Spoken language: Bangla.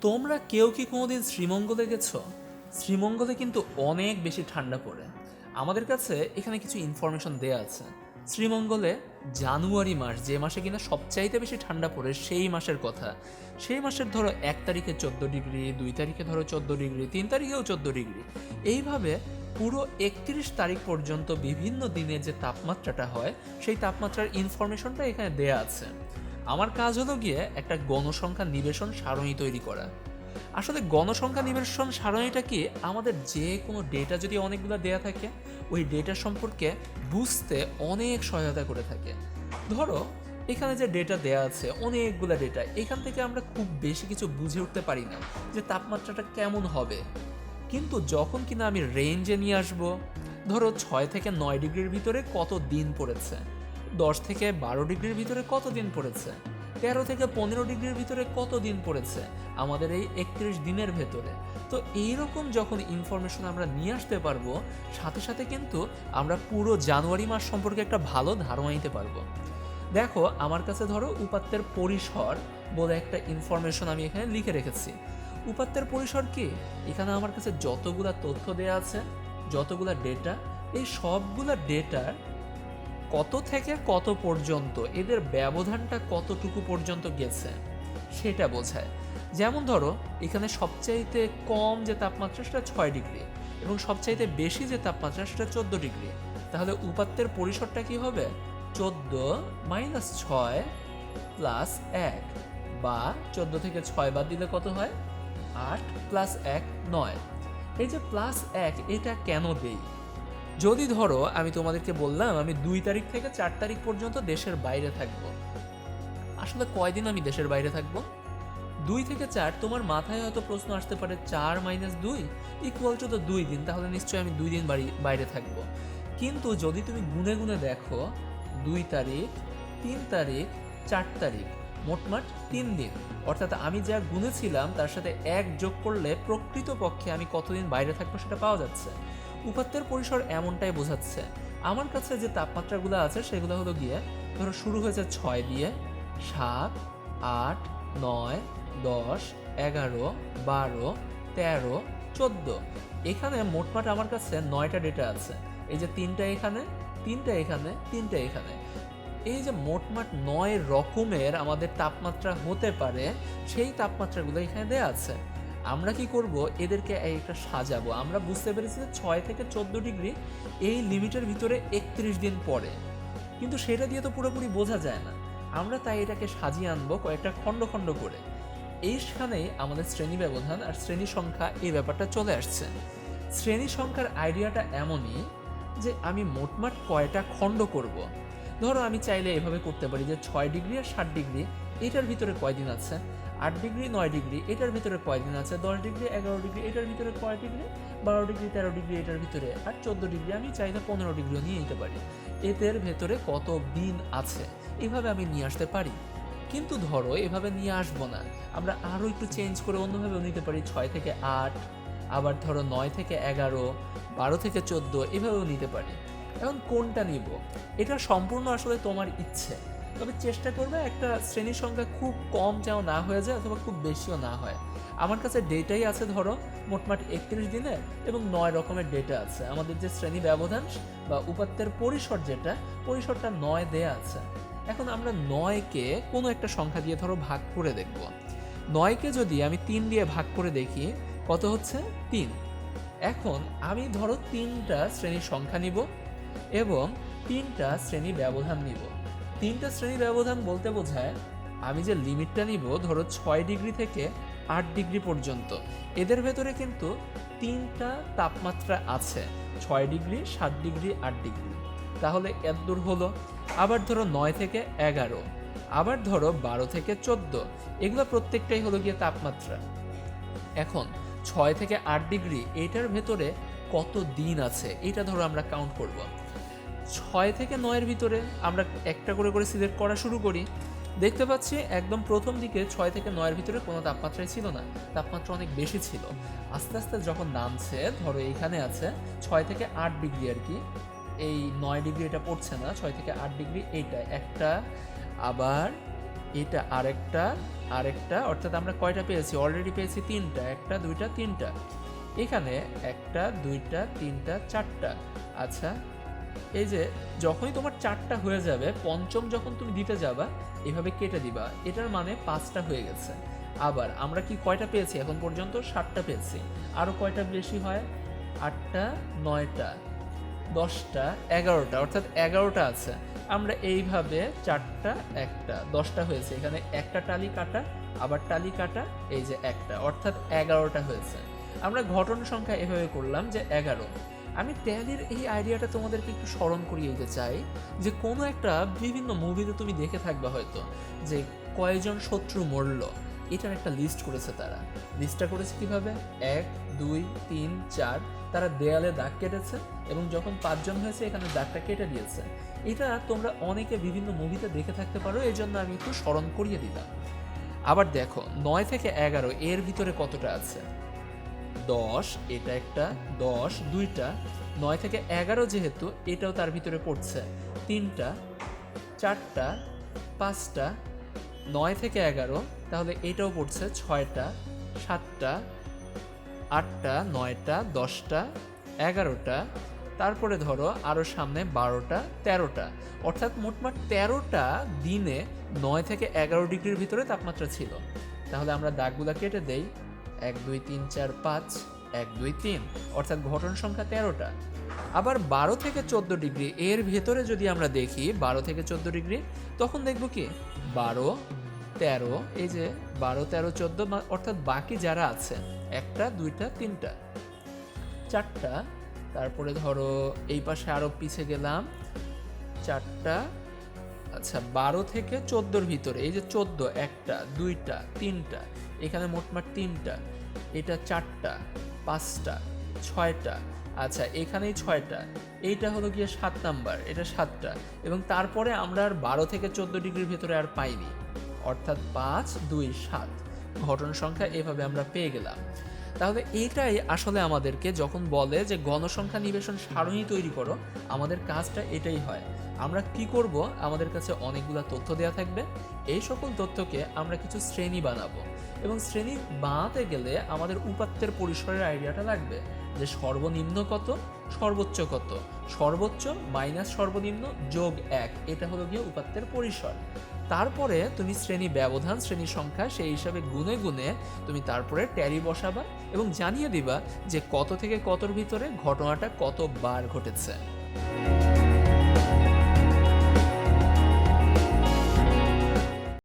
তোমরা কেউ কি কোনোদিন শ্রীমঙ্গলে গেছো? শ্রীমঙ্গলে কিন্তু অনেক বেশি ঠান্ডা পড়ে। আমাদের কাছে এখানে কিছু ইনফরমেশন দেয়া আছে। শ্রীমঙ্গলে জানুয়ারি মাস যে মাসে কিনা সবচাইতে বেশি ঠান্ডা পড়ে সেই মাসের কথা। সেই মাসের ধরো এক তারিখে চোদ্দ ডিগ্রি, দুই তারিখে ধরো চোদ্দ ডিগ্রি, তিন তারিখেও চোদ্দ ডিগ্রি। এইভাবে পুরো একত্রিশ তারিখ পর্যন্ত বিভিন্ন দিনে যে তাপমাত্রাটা হয়, সেই তাপমাত্রার ইনফরমেশনটা এখানে দেয়া আছে। আমার কাজ হলো গিয়ে একটা গণসংখ্যা নিবেশন সারণী তৈরি করা। আসলে গণসংখ্যা নিবেশন সারণীটা কি? আমাদের যে কোনো ডেটা যদি অনেকগুলো দেয়া থাকে, ওই ডেটা সম্পর্কে বুঝতে অনেক সহায়তা করে থাকে। ধরো, এখানে যে ডেটা দেয়া আছে, অনেকগুলো ডেটা এখান থেকে আমরা খুব বেশি কিছু বুঝে উঠতে পারি না যে তাপমাত্রাটা কেমন হবে। কিন্তু যখন কিনা আমি রেঞ্জে নিয়ে আসব, ধরো ছয় থেকে নয় ডিগ্রির ভিতরে কত দিন পড়েছে দশ থেকে বারো ডিগ্রির ভিতরে কত দিন পড়েছে? তেরো থেকে পনেরো ডিগ্রির ভিতরে কত দিন পড়েছে? আমাদের এই একত্রিশ দিনের ভেতরে। তো এইরকম যখন ইনফরমেশন আমরা নিয়ে আসতে পারব, সাথে সাথে কিন্তু আমরা পুরো জানুয়ারি মাস সম্পর্কে একটা ভালো ধারণা নিতে পারব। দেখো, আমার কাছে ধরো উপাত্তের পরিসর বলে একটা ইনফরমেশন আমি এখানে লিখে রেখেছি। উপাত্তের পরিসর কি? এখানে আমার কাছে যতগুলা তথ্য দেয়া আছে, যতগুলা ডেটা এই সবগুলা ডেটার কত থেকে কত পর্যন্ত, এদের ব্যবধানটা কতটুকু পর্যন্ত গেছে, সেটা বোঝায়। যেমন ধরো, এখানে সবচাইতে কম যে তাপমাত্রা সেটা ছয় ডিগ্রি এবং সবচাইতে বেশি যে তাপমাত্রা সেটা চোদ্দ ডিগ্রি। তাহলে উপাত্তের পরিসরটা কি হবে? চোদ্দ মাইনাস ছয় প্লাস এক বা চোদ্দ থেকে ছয় বাদ দিলে কত হয়? আট প্লাস এক নয়। এই যে প্লাস এক, এটা কেন দেই? যদি ধরো আমি তোমাদেরকে বললাম, আমি দুই তারিখ থেকে চার তারিখ পর্যন্ত দেশের বাইরে থাকব। আসলে কয়দিন আমি দেশের বাইরে থাকব? দুই থেকে চার, তোমার মাথায় হয়তো প্রশ্ন আসতে পারে, চার মাইনাস দুই ইকুয়াল টু তো দুই দিন, তাহলে নিশ্চয়ই আমি দুই দিন বাড়ি, বাইরে থাকব। কিন্তু যদি তুমি গুনে গুনে দেখো, দুই তারিখ, তিন তারিখ, চার তারিখ মোটমাট তিন দিন। অর্থাৎ আমি যা গুনেছিলাম, তার সাথে এক যোগ করলে প্রকৃতপক্ষে আমি কতদিন বাইরে থাকব সেটা পাওয়া যাচ্ছে। উপাত্তের পরিসর এমনটাই বোঝাচ্ছে। আমার কাছে যে তাপমাত্রাগুলো আছে সেগুলো হলো গিয়ে, ধরো শুরু হয়েছে ছয় দিয়ে সাত, আট, নয়, দশ, এগারো, বারো, তেরো, চোদ্দ। এখানে মোটমাট আমার কাছে নয়টা ডেটা আছে। এই যে তিনটা এখানে তিনটা এখানে তিনটা এখানে। এই যে মোটমাট নয় রকমের আমাদের তাপমাত্রা হতে পারে, সেই তাপমাত্রাগুলো এখানে দেওয়া আছে। আমরা কি করব? এদেরকে একটা সাজাবো। আমরা বুঝতে পেরেছি যে ছয় থেকে চোদ্দ ডিগ্রি এই লিমিটের ভিতরে একত্রিশ দিন পরে। কিন্তু সেটা দিয়ে তো পুরোপুরি বোঝা যায় না। আমরা তাই এটাকে সাজিয়ে আনব কয়েকটা খণ্ড খণ্ড করে। এইখানে আমাদের শ্রেণি ব্যবধান আর শ্রেণি সংখ্যা এই ব্যাপারটা চলে আসছে। শ্রেণি সংখ্যার আইডিয়াটা এমনই যে আমি মোটমাট কয়টা খণ্ড করব। ধরো আমি চাইলে এভাবে করতে পারি যে ছয় ডিগ্রি আর ষাট ডিগ্রি এটার ভিতরে কয়দিন আছে? আট ডিগ্রি, নয় ডিগ্রি, এটার ভিতরে কয়দিন আছে? দশ ডিগ্রি, এগারো ডিগ্রি, এটার ভিতরে কয় ডিগ্রি? বারো ডিগ্রি, তেরো ডিগ্রি, এটার ভিতরে আর চোদ্দ ডিগ্রি আমি চাইলে পনেরো ডিগ্রিও নিয়ে নিতে পারি। এদের ভেতরে কত দিন আছে? এভাবে আমি নিয়ে আসতে পারি। কিন্তু ধরো, এভাবে নিয়ে আসব না। আমরা আরও একটু চেঞ্জ করে অন্যভাবেও নিতে পারি, ছয় থেকে আট, আবার ধরো নয় থেকে এগারো, বারো থেকে চোদ্দ, এভাবেও নিতে পারি। এখন কোনটা নিব? এটা সম্পূর্ণ আসলে তোমার ইচ্ছে। তবে চেষ্টা করবে একটা শ্রেণির সংখ্যা খুব কম যেন না হয়ে যায় অথবা খুব বেশিও না হয়। আমার কাছে ডেটাই আছে ধরো, মোটমাট একত্রিশ দিনে এবং নয় রকমের ডেটা আছে। আমাদের যে শ্রেণি ব্যবধান বা উপাত্তের পরিসর যেটা, পরিসরটা নয় দেয়া আছে। এখন আমরা নয়কে কোনো একটা সংখ্যা দিয়ে ধরো ভাগ করে দেখব। নয়কে যদি আমি তিন দিয়ে ভাগ করে দেখি, কত হচ্ছে? তিন। এখন আমি ধরো তিনটা শ্রেণির সংখ্যা নিব এবং তিনটা শ্রেণি ব্যবধান নিব। তিনটা শ্রেণি ব্যবধান বলতে বোঝায় আমি যে লিমিটটা নিব ধরো ছয় ডিগ্রি থেকে আট ডিগ্রি পর্যন্ত। এদের ভেতরে কিন্তু তিনটা তাপমাত্রা আছে, ছয় ডিগ্রি, সাত ডিগ্রি, আট ডিগ্রি। তাহলে এত দূর হলো। আবার ধরো নয় থেকে এগারো, আবার ধরো বারো থেকে চোদ্দ, এগুলো প্রত্যেকটাই হলো গিয়ে তাপমাত্রা। এখন ছয় থেকে আট ডিগ্রি, এটার ভেতরে কত দিন আছে, এটা ধরো আমরা কাউন্ট করব। ছয় থেকে নয়ের ভিতরে আমরা একটা করে করে সিলেক্ট করা শুরু করি, দেখতে পাচ্ছি একদম প্রথম দিকে ছয় থেকে নয়ের ভিতরে কোনো তাপমাত্রাই ছিল না, তাপমাত্রা অনেক বেশি ছিল। আস্তে আস্তে যখন নামছে, ধরো এইখানে আছে, ছয় থেকে আট ডিগ্রি আর কি, এই নয় ডিগ্রি এটা পড়ছে না, ছয় থেকে আট ডিগ্রি এইটা, একটা, আবার এটা আরেকটা আরেকটা, অর্থাৎ আমরা কয়টা পেয়েছি? অলরেডি পেয়েছি তিনটা, একটা, দুইটা, তিনটা। এখানে একটা, দুইটা, তিনটা, চারটা। আচ্ছা এই যে যখনই তোমার চারটা হয়ে যাবে, পঞ্চম যখন তুমি দিতে যাবা, এভাবে কেটে দিবা। এটার মানে পাঁচটা হয়ে গেছে। আবার আমরা কি কয়টা পেয়েছি? এখন পর্যন্ত সাতটা পেয়েছি। আরও কয়টা বেশি হয়? আটটা, নয়টা, দশটা, এগারোটা, অর্থাৎ এগারোটা আছে। আমরা এইভাবে চারটা, একটা, দশটা হয়েছে। এখানে একটা টালি কাটা, আবার টালি কাটা, এই যে একটা, অর্থাৎ এগারোটা হয়েছে। আমরা ঘটন সংখ্যা এভাবে করলাম যে এগারো। আমি ট্যালির এই আইডিয়াটা তোমাদেরকে একটু স্মরণ করিয়ে দিতে চাই যে কোনো একটা বিভিন্ন মুভিতে তুমি দেখে থাকবে হয়তো যে কয়জন শত্রু মরল। এটার একটা লিস্ট করেছে তারা। লিস্টটা করেছে কীভাবে? এক, দুই, তিন, চার। তারা দেয়ালে দাগ কেটেছে এবং যখন পাঁচজন হয়েছে, এখানে দাগটা কেটে দিয়েছে। এটা তোমরা অনেকে বিভিন্ন মুভিতে দেখে থাকতে পারো এই জন্য আমি একটু স্মরণ করিয়ে দিলাম। আবার দেখো, নয় থেকে এগারো, এর ভিতরে কতটা আছে? দশ, এটা একটা দশ, দুইটা, নয় থেকে এগারো যেহেতু, এটাও তার ভিতরে পড়ছে। তিনটা, চারটা, পাঁচটা, নয় থেকে এগারো, তাহলে এটাও পড়ছে ছয়টা, সাতটা, আটটা, নয়টা, দশটা, এগারোটা, তারপরে ধরো আরও সামনে বারোটা, তেরোটা। অর্থাৎ মোটমাট তেরোটা দিনে নয় থেকে এগারো ডিগ্রির ভিতরে তাপমাত্রা ছিল। তাহলে আমরা দাগগুলা কেটে দেই। এক, দুই, তিন, চার, পাঁচ, এক, দুই, তিন। অর্থাৎ ঘটন সংখ্যা তেরোটা। আবার বারো থেকে চোদ্দ ডিগ্রি, এর ভেতরে যদি আমরা দেখি, বারো থেকে চোদ্দ ডিগ্রি, তখন দেখব কি? বারো, তেরো, এই যে বারো, তেরো, চোদ্দ অর্থাৎ বাকি যারা আছে একটা, দুইটা, তিনটা। চারটা, তারপরে ধরো এই পাশে আরও পিছে গেলাম। চারটা আচ্ছা বারো থেকে চোদ্দোর ভিতরে, এই যে চোদ্দ, একটা, দুইটা, তিনটা এখানে মোটমাট তিনটা। এটা চারটা, পাঁচটা, ছয়টা। আচ্ছা এখানেই ছয়টা। এইটা হলো গিয়ে সাত নাম্বার, এটা সাতটা। এবং তারপরে আমরা আর বারো থেকে চোদ্দ ডিগ্রির ভেতরে আর পাইনি। অর্থাৎ পাঁচ, দুই, সাত। ঘটন সংখ্যা এভাবে আমরা পেয়ে গেলাম। তাহলে এটাই আসলে আমাদেরকে যখন বলে যে গণসংখ্যা নিবেশন সারণী তৈরি করো, আমাদের কাজটা এটাই হয়। আমরা কি করব? আমাদের কাছে অনেকগুলো তথ্য দেওয়া থাকবে। এই সকল তথ্যকে আমরা কিছু শ্রেণি বানাবো। এবং শ্রেণি বানাতে গেলে আমাদের উপাত্তের পরিসরের আইডিয়াটা লাগবে যে সর্বনিম্ন কত, সর্বোচ্চ কত। সর্বোচ্চ মাইনাস সর্বনিম্ন যোগ এক, এটা হলো গিয়ে উপাত্তের পরিসর। তারপরে তুমি শ্রেণি ব্যবধান, শ্রেণি সংখ্যা সেই হিসাবে গুনে গুনে তুমি তারপরে ট্যারি বসাবা এবং জানিয়ে দিবা যে কত থেকে কতর ভিতরে ঘটনাটা কতবার ঘটেছে।